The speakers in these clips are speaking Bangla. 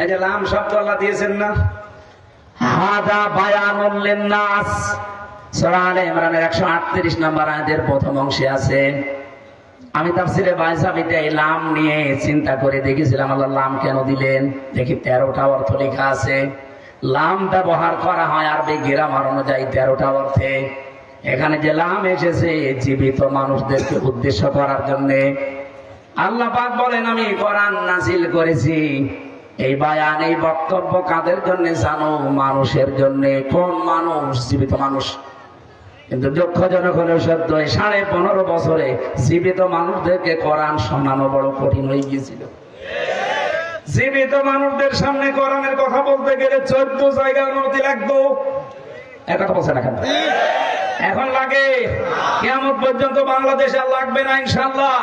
এই যে লাম শব্দ আল্লাহ দিয়েছেন না। হাদা বায়ানুল লিন্নাস। সূরা আলে ইমরানের 138 নম্বর আয়াতের প্রথম অংশে আছে, আমি তাফসিরে বাইসাবিতে এই লাম নিয়ে চিন্তা করে দেখেছিলাম, আল্লাহ লাম কেন দিলেন? দেখি তেরোটা অর্থ লেখা আছে। লাম ব্যবহার করা হয় আরবি গ্রামার অনুযায়ী তেরোটা অর্থে। এখানে যে লাম এসেছে, জীবিত মানুষদেরকে উদ্দেশ্য করার জন্যে। আল্লাহ পাক বলেন, আমি কোরআন নাজিল করেছি। এই বায়ান, এই বক্তব্য কাদের জন্য জানো? মানুষের জন্য। কোন মানুষ? জীবিত মানুষ। কিন্তু দুঃখজনক হলেও সত্য সাড়ে পনেরো বছরে জীবিত মানুষদেরকে কোরআন শোনানো বড় কঠিন হয়ে গিয়েছিল। জীবিত মানুষদের সামনে কোরআনের কথা বলতে গেলে চোদ্দ জায়গার অনুমতি লাগতো এক কথা বলছে না কেন? এখন লাগে। কেমন পর্যন্ত বাংলাদেশে লাগবে না ইনশাল্লাহ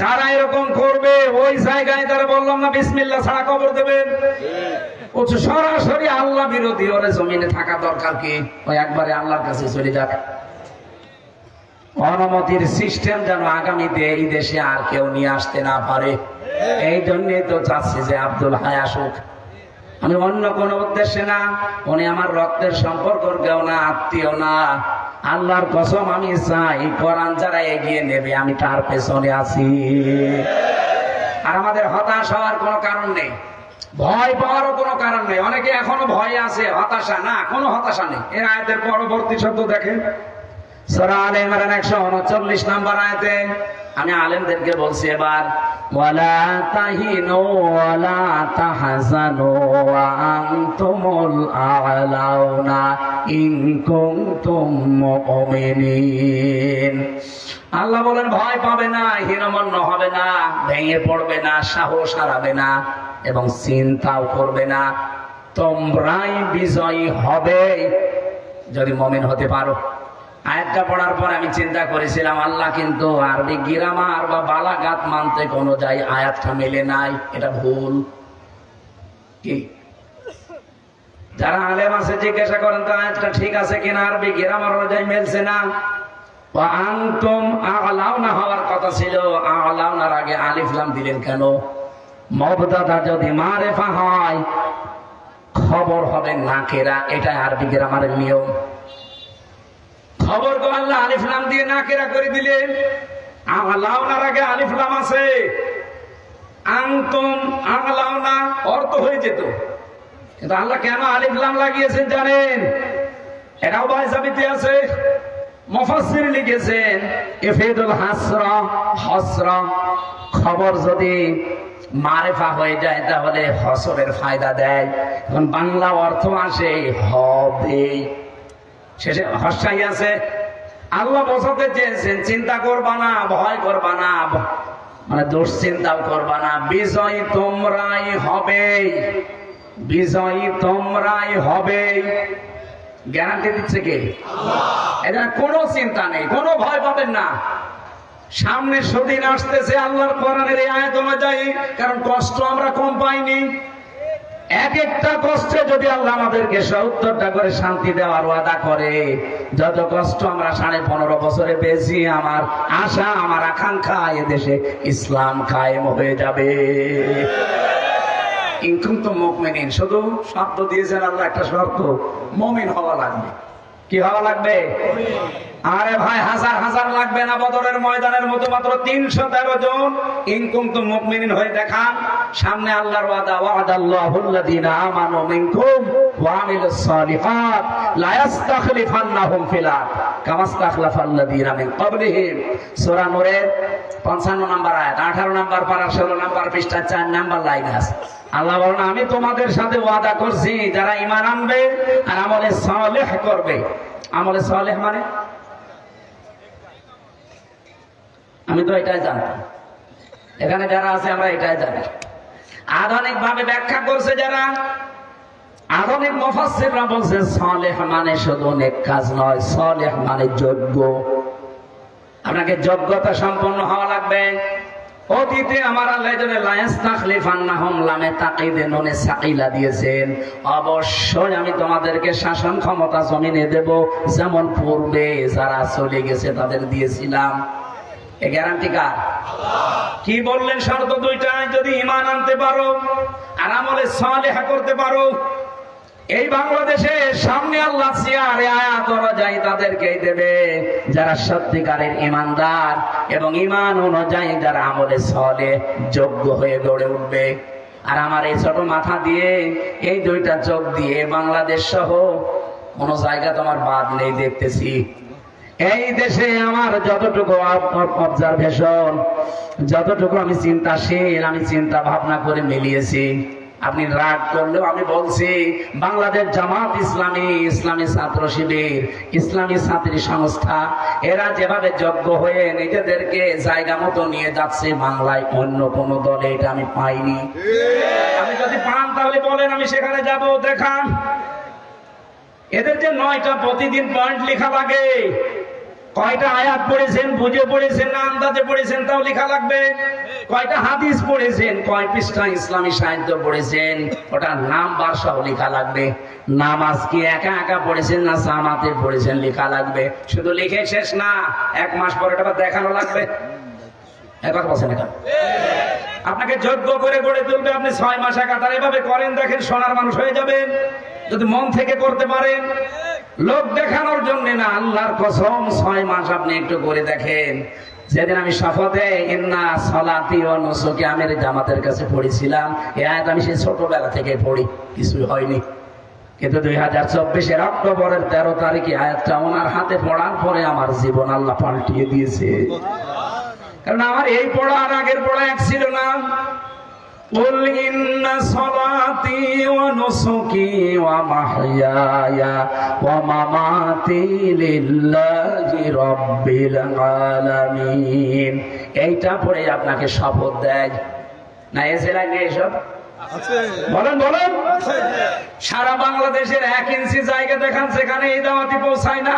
যারা এরকম করবে, ওই জায়গায় তারা বললাম না বিসমিল্লা ছাড়া কবর দেবেন। সরাসরি আল্লাহ বিরোধী, ওরে জমিনে থাকা দরকার কি? ওই একবারে আল্লাহর কাছে চলে যাক। অনুমতির সিস্টেম যেন আগামীতে এই দেশে আর কেউ নিয়ে আসতে না পারে। এই জন্যই তো চাচ্ছি যে আব্দুল হায় আসুক। আমি অন্য কোনো উদ্দেশ্যে না, উনি আমার রক্তের সম্পর্ক কেউ না, আত্মীয় না। আল্লাহর কসম আমি চাই কোরআন যারা এগিয়ে নেবে, আমি তার পেছনে আছি। আর আমাদের হতাশ হওয়ার কোনো কারণ নেই। ভয় পাওয়ারও কোনো কারণ নেই। অনেকে এখনও ভয় আছে, হতাশা না, কোনো হতাশা নেই। এর আয়তের পরবর্তী শব্দ দেখেন। সূরা ইমরান 139 নম্বর আয়াতে আমি আলেমদেরকে বলছি এবার তাহিনু ওয়ালা তাহজানু ওয়া আনতুমুল আ'লাউনা ইন কুনতুম মুমিনিন আল্লাহ বলেন, ভয় পাবে না, হীনমন্য হবে না, ভেঙে পড়বে না, সাহস হারাবে না এবং চিন্তাও করবে না। তোমরাই বিজয়ী হবে, যদি মমিন হতে পারো। আয়াতটা পড়ার পর আমি চিন্তা করেছিলাম, আল্লাহ কিন্তু আরবি গিরামার বা বালাগাত মানতে কোনো যাই আয়াতটা মেলে নাই, এটা ভুল। কি? যারা আলেম আছে, জিজ্ঞাসা করেন তো আয়াতটা ঠিক আছে কিনা? আরবি গিরামার অনুযায়ী মেলছে না। আনতুম আলাউনা হওয়ার কথা ছিল, আলাউনার আগে আলিফলাম দিলেন কেন? মবদাদা যদি মারেফা হয়, খবর হবে নাকেরা এটা আরবি গ্রামারের নিয়ম। খবর তো আল্লাহ আলিফলাম দিয়ে নাকেরা করে দিলেন। আলাউনার আগে আলিফলাম আছে। আংতুম আলাউনা অর্থ হয়ে যেত। কিন্তু আল্লাহ কেন আলিফলাম লাগিয়েছেন জানেন? এটাও বাইসাবিতে আছে। মুফাসসির লিখেছেন ইফিদুল হাসরা, হসরা। খবর যদি মারেফা হয়ে যায়, তাহলে হসরের ফায়দা দেয়। এখন বাংলা অর্থ আসে হবে। শেষে হস্যাই আছে। আল্লাহ বোঝাতে চেয়েছেন চিন্তা করবা না ভয় করবা না মানে দুশ্চিন্তাও করবা না। বিজয় তোমরাই হবে বিজয়ী তোমরাই হবে। গ্যারান্টি দিচ্ছে কে? এটা কোনো চিন্তা নেই কোনো ভয় পাবেন না। সামনে সুদিন আসতেছে আল্লাহর কোরআনের এই আয়াত অনুযায়ী কারণ কষ্ট আমরা কম পাইনি। এক একটা কষ্টে যদি আল্লাহ আমাদেরকে সত্তরটা করে শান্তি দেওয়ার ওয়াদা করে, যত কষ্ট আমরা সাড়ে পনেরো বছরে পেয়েছি, আমার আশা, আমার আকাঙ্ক্ষা, এদেশে ইসলাম কায়েম হয়ে যাবে। ইনকুম তো মুকমিনিন শুধু শব্দ দিয়েছেন আল্লাহ, একটা শর্ত, মমিন হওয়া লাগবে। কি হওয়া লাগবে? আরে ভাই, হাজার হাজার লাগবে না বদরের ময়দানের মতো মাত্র তিনশো তেরো জন ইনকুম তো মুকমিনিন হয়ে দেখান। সামনে আল্লাহর ওয়াদা ওয়াদাল্লাহুল্লাযীনা আমানু মিনকুম ওয়া সালিহাত লা ইস্তাখলিফান্নাহুম ফিল আরদ। কামা ইস্তাখলাফাল্লাযীনা মিন ক্বাবলিহিম। সূরা নূরের 55 নম্বর আয়াত 18 নম্বর পারা 16 নম্বর পৃষ্ঠা 4 নম্বর লাইন আছে। আল্লাহ বলেন, আমি তোমাদের সাথে ওয়াদা করছি, যারা ঈমান আনবে আর আমলে সালেহ করবে। আমলে সালেহ মানে? আমি তো এটাই জানতাম এখানে যারা আছে, আমরা এটাই জানি। আধুনিক ভাবে ব্যাখ্যা করছে যারা, আধুনিক মুফাসসিররা বলছে, সালেহ মানে শুধু নেক কাজ নয়, সালেহ মানে যোগ্য। আপনাকে যোগ্যতা সম্পন্ন হওয়া লাগবে। অতীতে আমার আল্লাহ জন্য লায়াস তাখলিফান্নাহুম লামে তাকিদে ননে সাকিলা দিয়েছেন। অবশ্যই আমি তোমাদেরকে শাসন ক্ষমতা জমিনে দেব, যেমন পূর্বে যারা চলে গেছে তাদের দিয়েছিলাম। এ গ্যারান্টি কার? কি বললেন শর্ত দুইটাই? যদি ইমান আনতে পারো আর আমলে সালেহা করতে পারো, এই বাংলাদেশে সামনে আল্লাহ সিয়ারে আয়াত অনুযায়ী তাদেরকেই দেবে যারা সত্যিকারের ইমানদার এবং ইমান অনুযায়ী যারা আমলে সলে যোগ্য হয়ে গড়ে উঠবে। আর আমার এই ছোট মাথা দিয়ে, এই দুইটা চোখ দিয়ে বাংলাদেশ সহ কোন জায়গা তোমার বাদ নেই দেখতেছি। এই দেশে আমার যতটুকু অবজারভেশন যতটুকু আমি চিন্তাশীল, আমি চিন্তা ভাবনা করে মিলিয়েছি, আপনি রাগ করলেও আমি বলছি, বাংলাদেশ জামাত ইসলামী ইসলামী ছাত্র শিবির, ইসলামী ছাত্রী সংস্থা, এরা যেভাবে যোগ্য হয়ে নিজেদেরকে জায়গা মতো নিয়ে যাচ্ছে বাংলায় অন্য কোন দলে, এটা আমি পাইনি। আমি যদি পান তাহলে বলেন, আমি সেখানে যাব, দেখান। এদের যে নয়টা প্রতিদিন পয়েন্ট লেখা লাগে কয়টা আয়াত পড়েছেন, বুঝে পড়েছেন না আন্দাজে পড়েছেন, তাও লেখা লাগবে? কয়টা হাদিস পড়েছেন, কয় পৃষ্ঠা ইসলামী সাহিত্য পড়েছেন, ওটার নাম বারসাও লেখা লাগবে। নামাজ কি একা একা পড়েছেন না জামাতে পড়েছেন, লেখা লাগবে। শুধু লিখে শেষ না, এক মাস পরে এটা দেখানো লাগবে। একবার বলছেন এখন আপনাকে যোগ্য করে গড়ে তুলবে আপনি ছয় মাস একাধারে এভাবে করেন, দেখেন সোনার মানুষ হয়ে যাবেন। যদি মন থেকে করতে পারেন লোক দেখানোর জন্য না, আল্লাহর কসম, ছয় মাস আপনি একটু করে দেখেন। যেদিন আমি শপথে, ইন্না সলাতি ও নসুকে আমের জামাতের কাছে পড়েছিলাম। এ আয়াত আমি সেই ছোটবেলা থেকে পড়ি কিছু হয়নি। কিন্তু দুই হাজার চব্বিশের অক্টোবরের তেরো তারিখে আয়াতটা ওনার হাতে পড়ার পরে আমার জীবন আল্লাহ পাল্টিয়ে দিয়েছে। কারণ আমার এই পড়া আর আগের পড়া এক ছিল না। قل إن صلاتي ونسكي ومحياي ومماتي لله رب العالمين এইটা পড়ে আপনাকে শপথ দেয় না এসে লাগে এসব বলেন বলেন সারা বাংলাদেশের এক ইঞ্চি জায়গা দেখান সেখানে এই দাওয়াতি পৌঁছায় না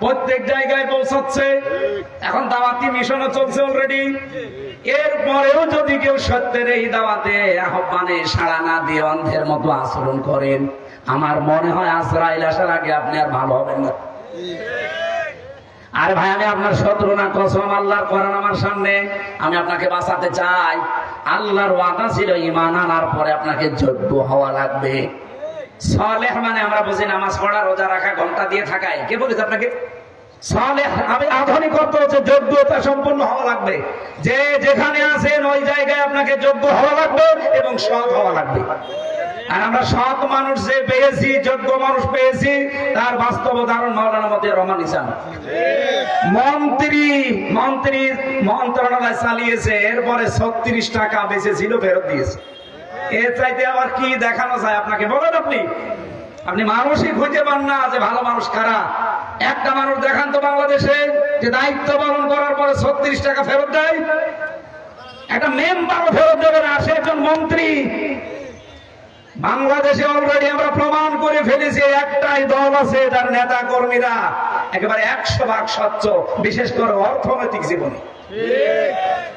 প্রত্যেক জায়গায় পৌঁছাচ্ছে এখন দাওয়াতি মিশনও চলছে অলরেডি এরপরেও যদি কেউ সত্যের এই দাওয়াতে আহ্বানে সাড়া না দিয়ে অন্ধের মতো আচরণ করেন, আমার মনে হয় আজরাইল আসার আগে আপনি আর ভালো হবেন না। আর ভাই, আমি আপনার শত্রু না, কসম আল্লাহর করান আমার সামনে, আমি আপনাকে বাঁচাতে চাই। আল্লাহর ওয়াদা ছিল ইমান আনার পরে আপনাকে যোগ্য হওয়া লাগবে। সলেহ মানে আমরা বুঝি নামাজ পড়া, রোজা রাখা, ঘণ্টা দিয়ে থাকায়। কে বলেছে আপনাকে? আমি আধুনিক হচ্ছে যোগ্যতা সম্পন্ন হওয়া লাগবে। যে যেখানে আছেন, ওই জায়গায় আপনাকে যোগ্য হওয়া লাগবে এবং সৎ হওয়া লাগবে। আর আমরা সৎ মানুষ যে পেয়েছি, যোগ্য মানুষ পেয়েছি, তার বাস্তব উদাহরণ মাওলানা মতে রহমান ইসান মন্ত্রী মন্ত্রী মন্ত্রণালয় চালিয়েছে, এরপরে ছত্রিশ টাকা বেঁচেছিল, ফেরত দিয়েছে। এর চাইতে আবার কি দেখানো যায়, আপনাকে বলেন আপনি। আপনি মানুষই খুঁজে পান না যে ভালো মানুষ কারা। একটা মানুষ দেখান তো বাংলাদেশে যে দায়িত্ব পালন করার পরে ছত্রিশ টাকা ফেরত দেয়। একটা মেম্বারও ফেরত দেবে না সে একজন মন্ত্রী। বাংলাদেশে অলরেডি আমরা প্রমাণ করে ফেলেছি একটাই দল আছে তার নেতা কর্মীরা একেবারে একশো ভাগ স্বচ্ছ বিশেষ করে অর্থনৈতিক জীবনে।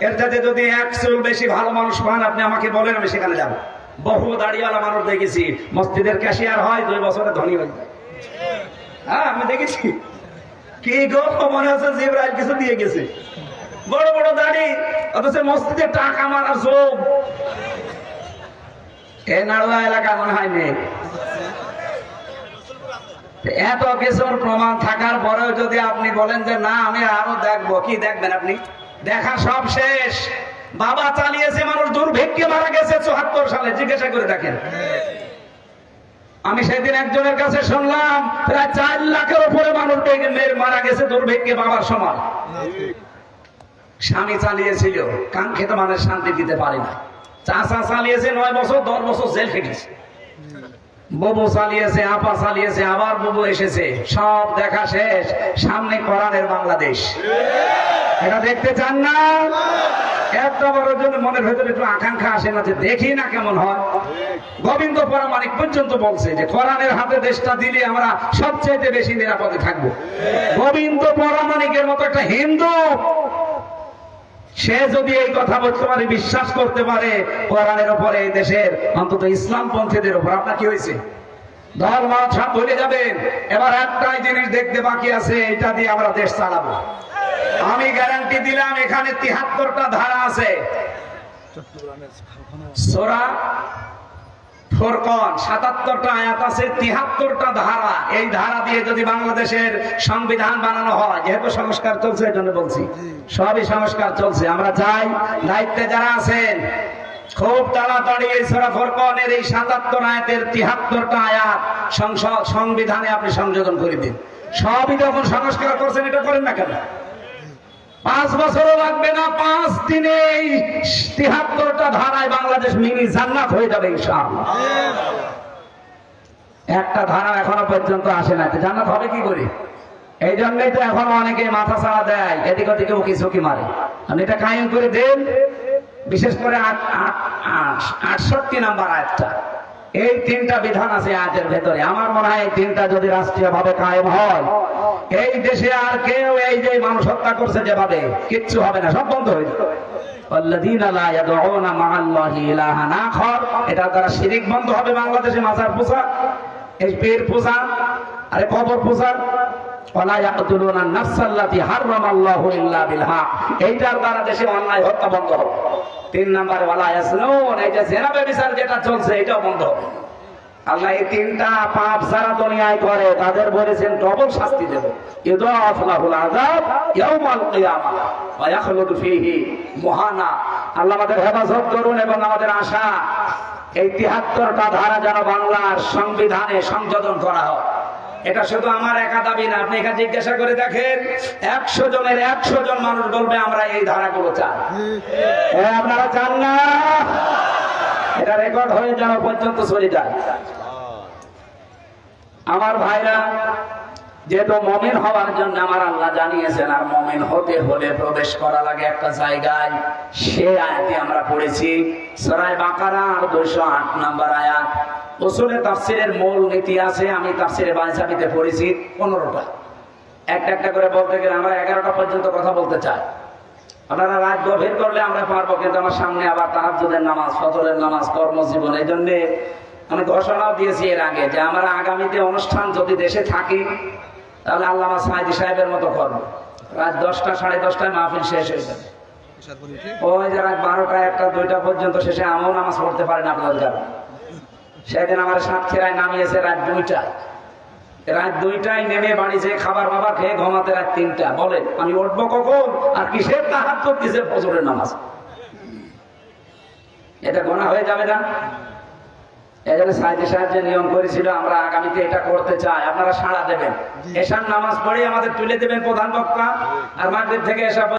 এর যাতে যদি এক চুল বেশি ভালো মানুষ পান আপনি আমাকে বলেন আমি সেখানে যাব। বহু দাড়িওয়ালা মানুষ দেখেছি। মসজিদের ক্যাশিয়ার হয়, দুই বছরে ধনী হয়ে যায়। হ্যাঁ আমি দেখেছি। কি গো, মনে হচ্ছে জিব্রাইল কিছু দিয়ে গেছে। বড় বড় দাড়ি, অথচ মসজিদে টাকা মারা নাড়ুয়া এলাকা মনে হয় নেই। এত কিছুর প্রমাণ থাকার পরেও যদি আপনি বলেন যে, না, আমি আরও দেখব। কি দেখবেন আপনি? দেখা সব শেষ। বাবা চালিয়েছে, মানুষ দুর্ভিক্ষে মারা গেছে চুহাত্তর সালে, জিজ্ঞাসা করে দেখেন। আমি সেদিন একজনের কাছে শুনলাম, প্রায় চার লাখের উপরে মানুষ মারা গেছে দুর্ভিক্ষে বাবার সমান। স্বামী চালিয়েছিল, কাঙ্ক্ষিত মানুষ শান্তি দিতে পারে না চাষা চালিয়েছে নয় বছর, দশ বছর জেল খেটেছে। ববু চালিয়েছে, আপা চালিয়েছে, আবার ববু এসেছে। সব দেখা শেষ, সামনে করানের বাংলাদেশ। এটা দেখতে চান না? একটা বড় মনের ভেতরে একটু আকাঙ্ক্ষা আসে না যে দেখি না কেমন হয়। গোবিন্দ পরামানিক পর্যন্ত বলছে যে, কোরআনের হাতে দেশটা দিলে আমরা সবচেয়ে বেশি নিরাপদে গোবিন্দ পরামানিকের মতো একটা হিন্দু, সে যদি এই কথা বলতে পারে বিশ্বাস করতে পারে, কোরআনের উপরে দেশের অন্তত ইসলাম পন্থীদের উপর, আপনার কি হয়েছে? ধর্ম সব ভুলে যাবেন। এবার একটাই জিনিস দেখতে বাকি আছে, এটা দিয়ে আমরা দেশ চালাবো। আমি গ্যারান্টি দিলাম, এখানে তিহাত্তরটা ধারা আছে। বাংলাদেশের সংবিধান বানানো হয়, যেহেতু সবই সংস্কার চলছে। আমরা চাই দায়িত্বে যারা আছেন, খুব তাড়াতাড়ি এই সোরা ফোরকনের এই সাতাত্তর আয়াতের তিহাত্তরটা আয়াত সংসদ সংবিধানে আপনি সংযোজন করে দিন। সবই যখন সংস্কার করছেন, এটা করেন না কেন? পাঁচ বছরও লাগবে না, পাঁচ দিনে তিহাত্তরটা ধারায় বাংলাদেশ মিনি জান্নাত হয়ে যাবে ইনশাআল্লাহ। একটা ধারা এখনও পর্যন্ত আসে না জান্নাত হবে কি করে? এই জন্যই তো এখন অনেকে মাথা ছাড়া দেয়, এদিক ওদিকে উকি ঝুঁকি মারে। আপনি এটা কায়েম করে দেন, বিশেষ করে আট- আট- আট- আটষট্টি নাম্বার আয়াতটা। এই তিনটা বিধান আছে আজের ভেতরে। আমার মনে হয় এই তিনটা যদি রাষ্ট্রীয় ভাবে কায়েম হয়, এই দেশে আর কেউ এই যে মানুষ হত্যা করছে যেভাবে, কিচ্ছু হবে না, সব বন্ধ হয়ে যাবে। তারা শিরিক বন্ধ হবে এই পীর আরে এইটার দ্বারা দেশে অন্যায় হত্যা বন্ধ হবে। তিন নম্বরে ওয়ালা ইয়াসনুন এই যে জেনা ব্যভিচার যেটা চলছে, এটাও বন্ধ আল্লাহ এই তিনটা পাপ যারা দুনিয়ায় করে, তাদের বলেছেন ডবল শাস্তি দেব। ইউদাফ লাহুল আযাব ইয়াউমাল কিয়ামা ওয়া ইয়াখলুদু ফীহি মুহানা। আল্লাহ আমাদের হেফাজত করুন এবং আমাদের আশা, এই 73টা ধারা যেন বাংলার সংবিধানে সংযোজন করা হয়। এটা শুধু আমার একা দাবি না, আপনি এখানে জিজ্ঞাসা করে দেখেন, একশো জনের একশো জন মানুষ বলবে, আমরা এই ধারাগুলো চাই। আপনারা চান না? এটা রেকর্ড হয়ে যাওয়া পর্যন্ত চলে যায়। আমার ভাইরা যেহেতু মমিন হওয়ার জন্য আমার আল্লাহ জানিয়েছেন, আর মমিন হতে হলে প্রবেশ করা লাগে একটা জায়গায়। সে আয়াতে আমরা পড়েছি সরাই বাকারা আর দুইশো আট নাম্বার আয়াত। ওসলে তাফসিরের মূল নীতি আছে, আমি তাফসিরে বাইসাবিতে পড়েছি পনেরোটা। একটা একটা করে বলতে গেলে আমরা এগারোটা পর্যন্ত কথা বলতে চাই। আপনারা রাত গভীর করলে আমরা পারব, কিন্তু আমার সামনে আবার তাহাজুদের নামাজ, ফজরের নামাজ, কর্মজীবন, এই জন্যে আমি ঘোষণাও দিয়েছি এর আগে যে আমরা আগামীতে অনুষ্ঠান যদি দেশে থাকি তাহলে আল্লামা সাহেদি সাহেবের মতো করব রাত দশটা, সাড়ে দশটায় মাহফিল শেষ হয়ে যাবে। ওই যে রাত বারোটা একটা, দুইটা পর্যন্ত শেষে আমও নামাজ পড়তে পারেন আপনাদের কারণে সেদিন আমার সাতক্ষীরায় নামিয়েছে রাত দুইটায়। রাত দুইটায় নেমে বাড়ি যেয়ে খাবার বাবার খেয়ে ঘুমাতে রাত তিনটা। বলেন আমি উঠবো কখন? আর কিসের তাহার তো কিসের ফজরের নামাজ? এটা গোনা হয়ে যাবে না? এই জন্য সাহায্য সাহায্যে নিয়ম করেছিল আমরা আগামীতে এটা করতে চাই। আপনারা সাড়া দেবেন। এসার নামাজ পড়ে আমাদের তুলে দেবেন প্রধান বক্তা। আর মাদের থেকে এসা